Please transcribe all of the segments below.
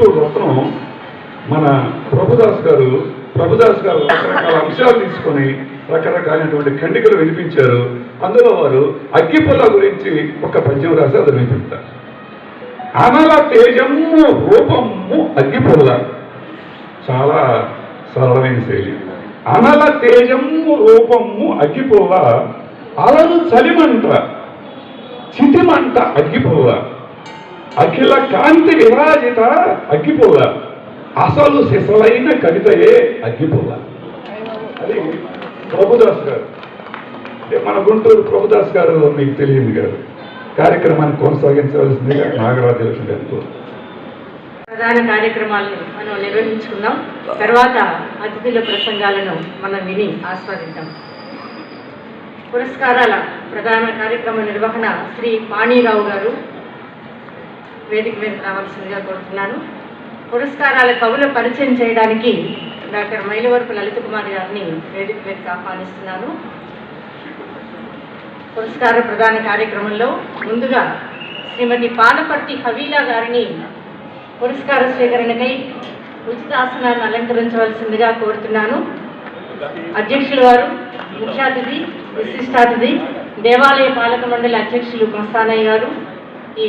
గుంటూరు రత్నం మన ప్రభుదాస్ గారు ప్రభుదాస్ గారు రకరకాల అంశాలు తీసుకొని రకరకాలైనటువంటి ఖండికలు వినిపించారు. అందులో వారు అగ్గిపుల్ల గురించి ఒక పద్యం రాసి అది వినిపిస్తారు. అనల తేజము రూపము అగ్గిపుల్ల చాలా సరళమైన శైలి. అనల తేజము రూపము అగ్గిపుల్ల అలలు చలిమంట చితిమంట అగ్గిపుల్ల అఖిల కాంతి విరాజిత అగ్గిపుల్ల అసలు సిసలైన కవితయే అగ్గిపుల్ల అది ప్రభుదాస్ గారు. మన గుంటూరు ప్రభుదాస్ గారు మీకు తెలియదు గారు కార్యక్రమాన్ని కొనసాగించవలసిందిగా నాగరాజు గారు ప్రధాన కార్యక్రమాలను మనం నిర్వహించుకుందాం. తర్వాత అతిథుల ప్రసంగాలను మనం విని ఆస్వాదిద్దాం. పురస్కారాల ప్రధాన కార్యక్రమ నిర్వహణ శ్రీ పాణీరావు గారు వేదిక మీద రావాల్సిందిగా కోరుతున్నాను. పురస్కారాల కవుల పరిచయం చేయడానికి డాక్టర్ మైలవరపు లలిత కుమార్ గారిని వేదిక మీదకి ఆహ్వానిస్తున్నాను. పురస్కార ప్రధాన కార్యక్రమంలో ముందుగా శ్రీమతి పాలపర్తి హవీలా గారిని పురస్కార స్వీకరణకై ఉచిత ఆసనాన్ని అలంకరించవలసిందిగా కోరుతున్నాను. అధ్యక్షులు వారు ముఖ్య అతిథి విశిష్టాతిథి దేవాలయ పాలక మండలి అధ్యక్షులు మస్తానయ్య గారు ఈ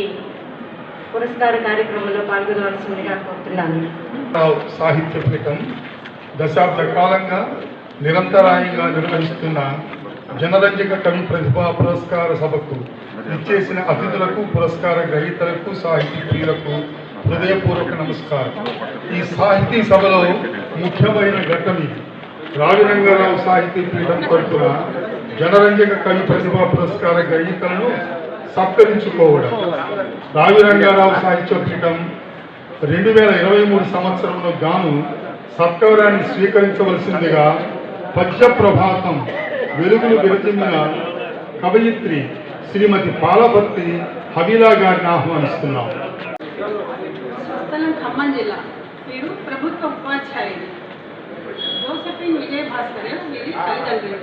పురస్కార కార్యక్రమంలో పాల్గొనవలసిందిగా కోరుతున్నాను. రావు సాహిత్య పీఠం దశాబ్ద కాలంగా నిరంతరాయంగా నిర్వహిస్తున్న జనరంజక కవి ప్రతిభా పురస్కార సభకు ఇచ్చేసిన అతిథులకు పురస్కార గ్రహీతలకు సాహితీ ప్రియులకు హృదయపూర్వక నమస్కారం. ఈ సాహితీ సభలో ముఖ్యమైన ఘట్టం ఇది. రావిరంగారావు సాహితీ పీఠం తరఫున జనరంజక కవి ప్రతిభా పురస్కార గ్రహీతలను సత్కరించుకోవడం. రావి రంగారావు సాహిత్య పీఠం రెండు వేల ఇరవై మూడు సంవత్సరంలో గాను సత్కారాన్ని స్వీకరించవలసిందిగా పద్య ప్రభాతం వెలుగులు విరచిందిన కవయిత్రి శ్రీమతి పాలభక్తి హబీలా గారిని ఆహ్వానిస్తున్నాం. ఖమ్మం జిల్లా. వీరు ప్రభుత్వ ఉపాధ్యాయుడు. జోసఫిన్ విజయభాస్కర్ వీరి తల్లిదండ్రులు.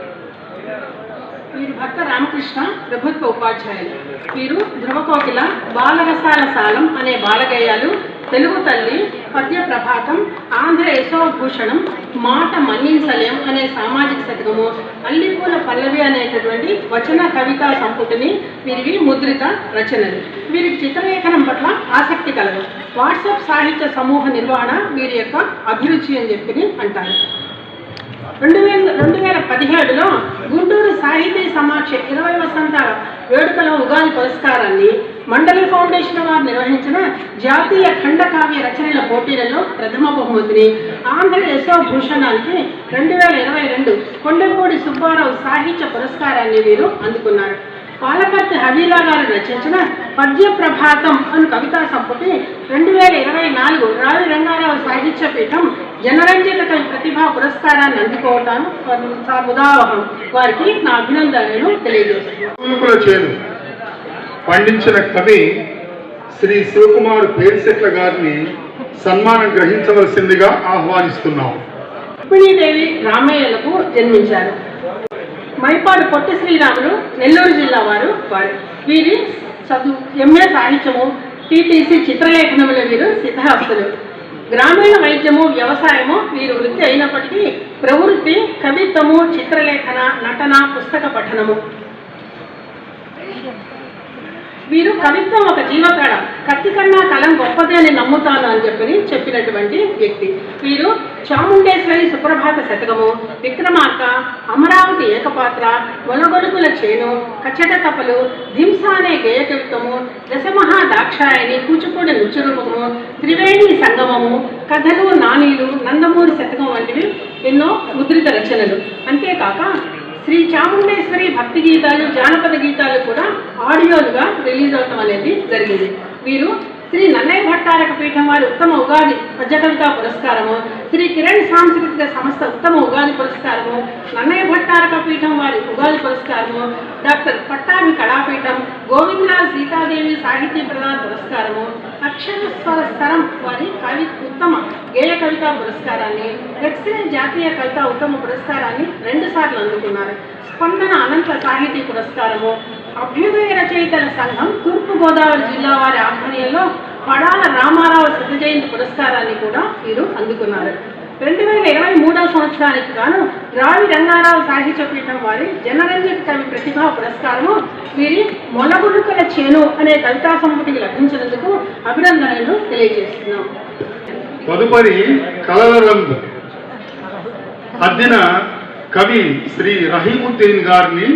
వీరి భర్త రామకృష్ణ ప్రభుత్వ ఉపాధ్యాయులు. వీరు ధ్రువకోకిల బాలరసాల సాలం అనే బాలగేయాలు తెలుగు తల్లి పద్య ప్రభాతం ఆంధ్ర యశోభూషణం మాట మన్నించలేం అనే సామాజిక శతకము అల్లిపూల పల్లవి అనేటటువంటి వచన కవితా సంపుటిని వీరివి ముద్రిత రచనలు. వీరి చిత్రలేఖనం పట్ల ఆసక్తి కలదు. వాట్సాప్ సాహిత్య సమూహ నిర్వహణ వీరి యొక్క అభిరుచి అని చెప్పి అంటారు. రెండు వేల రెండు వేల పదిహేడులో గుంటూరు సాహితీ సమాక్ష ఇరవై వసంతాల వేడుకల ఉగాది పురస్కారాన్ని మండలి ఫౌండేషన్ వారు నిర్వహించిన జాతీయ ఖండకావ్య రచనల పోటీలలో ప్రథమ బహుమతిని ఆంధ్ర యశోభూషణానికి రెండు వేల ఇరవై రెండు కొండపూడి సుబ్బారావు సాహిత్య పురస్కారాన్ని వీరు అందుకున్నారు. పాలపర్తి హబీలా గారు రచించిన పద్య ప్రభాతం అను కవితా సంపుటి రెండు వేల ఇరవై నాలుగు రావి రంగారావు సాహిత్య పీఠం జనరంజక కవి ప్రతిభా పురస్కారాన్ని అందుకోవటం ఉదాహరణ వారికి నా అభినందనలు తెలియజేస్తున్నాను. పండించిన కవి శ్రీ శివకుమార్ పేరిశెట్ల గారిని సన్మానం గ్రహించవలసిందిగా ఆహ్వానిస్తున్నాం. రుక్మిణీదేవి రామయ్యలకు జన్మించారు. మైపాడు పొట్టి శ్రీరాములు నెల్లూరు జిల్లా వారు వారు. వీరి చదువు ఎంఏ సాహిత్యము టీటీసీ చిత్రలేఖనములు వీరు సిద్ధాస్తులు. గ్రామీణ వైద్యము వ్యవసాయము వీరు వృత్తి అయినప్పటికీ ప్రవృత్తి కవిత్వము చిత్రలేఖన నటన పుస్తక పఠనము. వీరు కవిత్వం ఒక జీవకళ కత్తి కన్నా గొప్పది నేను నమ్ముతాను అని చెప్పి చెప్పినటువంటి వ్యక్తి. వీరు చాముండేశ్వరి సుప్రభాత శతకము విక్రమార్క అమరావతి ఏకపాత్ర మొలగొడుకుల చేను కచ్చట తపలు ధింస అనే గేయ కవిత్వము దశమహా దాక్షాయణి కూచిపూడి నృత్యరూపము త్రివేణి సంగమము కథలు నానీలు నందమూరి శతకం వంటివి ఎన్నో ముద్రిత రచనలు. అంతేకాక శ్రీ చాముండేశ్వరి భక్తి గీతాలు జానపద గీతాలు కూడా ఆడియోలుగా రిలీజ్ అవటం అనేది జరిగింది. వీరు శ్రీ నన్నయ్య భట్టారక పీఠం వారి ఉత్తమ ఉగాది పద్యకవితా పురస్కారము శ్రీ కిరణ్ సాంస్కృతిక సంస్థ ఉత్తమ ఉగాది పురస్కారము నన్నయ్య భట్టారక పీఠం వారి ఉగాది పురస్కారము డాక్టర్ పట్టాభి కళాపీఠం గోవిందరావు సీతాదేవి సాహిత్య ప్రధాన పురస్కారము అక్షర స్వర స్తరం వారి కవి ఉత్తమ గేయ కవితా పురస్కారాన్ని దక్షిణ జాతీయ కవిత ఉత్తమ పురస్కారాన్ని రెండు సార్లు అందుకున్నారు. స్పందన అనంత సాహితీ పురస్కారము అభ్యుదయ రచయితల సంఘం తూర్పు గోదావరి జిల్లా వారి ఆధ్వర్యంలో పడాల రామారావు శత జయంతి వీరు అందుకున్నారు. రెండు వేల ఇరవై మూడవ సంవత్సరానికి గాను రావి రంగారావు సాహిత్య పీఠం వారి జనరంజక కవి ప్రతిభా పురస్కారము వీరి మొలగుడుకల చేను అనే కవితా సంపుటికి లభించినందుకు అభినందనలు తెలియజేస్తున్నాం. తదుపరి కలల రంగు అద్దిన కవి శ్రీ రహీముద్దీన్ గారిని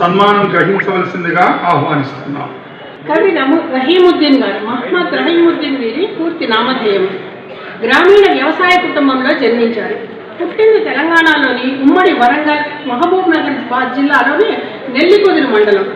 సన్మానం గ్రహించవలసిందిగా ఆహ్వానిస్తున్నాం. కవి రము రహీముద్దీన్ గారు మహమ్మద్ రహీముద్దీన్ వీరి పూర్తి నామధేయం. గ్రామీణ వ్యవసాయ కుటుంబంలో జన్మించారు. పుట్టింది తెలంగాణలోని ఉమ్మడి వరంగల్ మహబూబ్ నగర్ జిల్లాలోని నెల్లికొదురు మండలం.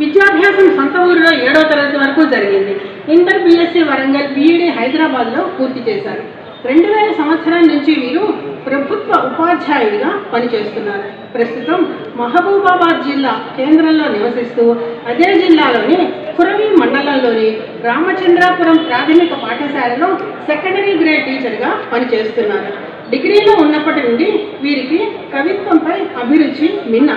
విద్యాభ్యాసం సొంత ఊరిలో ఏడో తరగతి వరకు జరిగింది. ఇంటర్ బిఎస్సి వరంగల్ బీఈడి హైదరాబాద్లో పూర్తి చేశారు. రెండు వేల సంవత్సరం నుంచి వీరు ప్రభుత్వ ఉపాధ్యాయుడిగా పనిచేస్తున్నారు. ప్రస్తుతం మహబూబాబాద్ జిల్లా కేంద్రంలో నివసిస్తూ అదే జిల్లాలోని కురవి మండలంలోని రామచంద్రాపురం ప్రాథమిక పాఠశాలలో సెకండరీ గ్రేడ్ టీచర్గా పనిచేస్తున్నారు. డిగ్రీలో ఉన్నప్పటి నుండి వీరికి కవిత్వంపై అభిరుచి మిన్న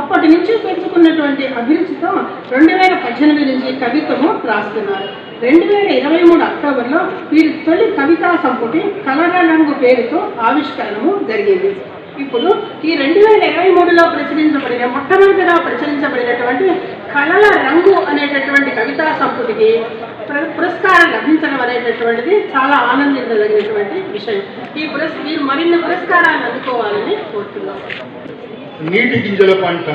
అప్పటి నుంచి పెంచుకున్నటువంటి అభిరుచితో రెండు వేల పద్దెనిమిది నుంచి కవిత్వము రాస్తున్నారు. రెండు వేల ఇరవై మూడు అక్టోబర్లో వీరి తొలి కవితా సంపుటి కలర రంగు పేరుతో ఆవిష్కరణము జరిగింది. ఇప్పుడు ఈ రెండు వేల ఇరవై మూడులో ప్రచురించబడిన మొట్టమొదటిగా ప్రచురించబడినటువంటి కళల రంగు అనేటటువంటి కవితా సంపుటికి పురస్కారం లభించడం అనేటటువంటిది చాలా ఆనందించదగినటువంటి విషయం. ఈ పురస్ మీరు మరిన్ని పురస్కారాలు అందుకోవాలని కోరుతున్నాం. నీటి గింజల పంట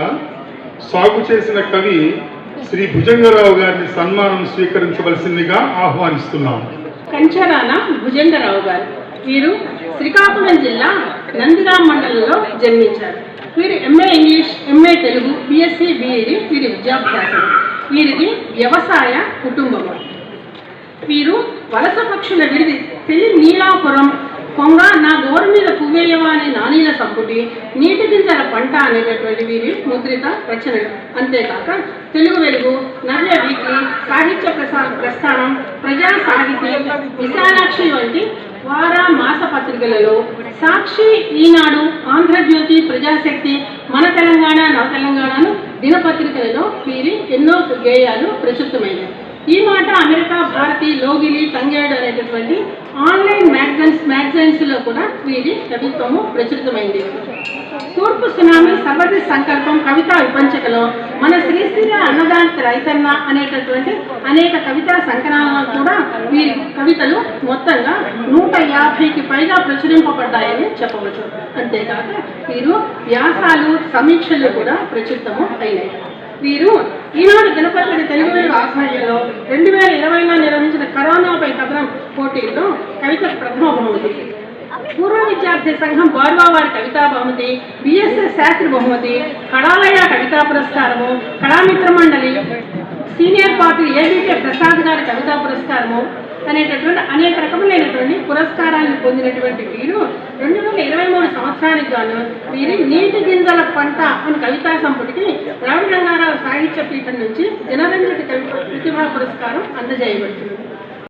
సాగు చేసిన కవి శ్రీ భుజంగరావు గారిని సన్మానం స్వీకరించవలసిందిగా ఆహ్వానిస్తున్నాం. కంచరాన భుజంగరావు గారు? వీరు శ్రీకాకుళం జిల్లా నందిగాం మండలంలో జన్మించారు. వీరు MA English MA Telugu BSc BEd వీరి విద్యాభ్యాసం. వీరిది వ్యవసాయ కుటుంబం వీరు వలస పక్షుల విడిది తెలి నీలాపురం కొంగ నా గోరు మీద పువ్వేయవా అనే నానీల సంపుటి నీటి గింజల పంట అనేటటువంటి వీరి ముద్రిత రచనలు అంతేకాక తెలుగు వెలుగు నవ్య వీక్లీ సాహిత్య ప్రసా ప్రస్థానం ప్రజా సాహితీ విశాలాక్షి వంటి వార మాస పత్రికలలో సాక్షి ఈనాడు ఆంధ్రజ్యోతి ప్రజాశక్తి మన తెలంగాణ నవ తెలంగాణను దినపత్రికలలో వీరి ఎన్నో గేయాలు ప్రచురితమైనవి. ఈ మాట అమెరికా భారతి లోగిలి తంగేడు అనేటటువంటి ఆన్లైన్ మ్యాగజైన్స్ మ్యాగజైన్స్లో కూడా వీరి కవిత్వము ప్రచురితమైంది. తూర్పు సునామీ సర్వతి సంకల్పం కవితా విపంచకలో మన శ్రీశ్రీ అన్నదాంత రైతన్న అనేటటువంటి అనేక కవితా సంకలనాలు కూడా వీరి కవితలు మొత్తంగా నూట యాభైకి పైగా ప్రచురింపబడ్డాయని చెప్పవచ్చు. అంతేకాక వీరు వ్యాసాలు సమీక్షలు కూడా ప్రచురితము అయినాయి. వీరు ఈనాడు దినపత్రిక తెలుగువేలు ఆధ్వర్యంలో రెండు వేల ఇరవైలో నిర్వహించిన కరోనాపై కథనం పోటీల్లో కవిత ప్రథమ బహుమతి పూర్వ విద్యార్థి సంఘం గౌరవ కవితా బహుమతి బిఎస్ఎస్ శాస్త్రి బహుమతి కళాలయ కవితా పురస్కారము కళామిత్ర మండలి సీనియర్ పార్టీ ఏబీకే ప్రసాద్ గారి కవితా పురస్కారము అనేటటువంటి అనేక రకములైనటువంటి పురస్కారాన్ని పొందినటువంటి వీరు రెండు వేల ఇరవై మూడు సంవత్సరానికి గాను వీరి నీటి గింజల పంట అని కవితా సంపుటికి రావి రంగారావు సాహిత్య పీఠం నుంచి జనరంజక కవి ప్రతిభా పురస్కారం అందజేయబడుతుంది.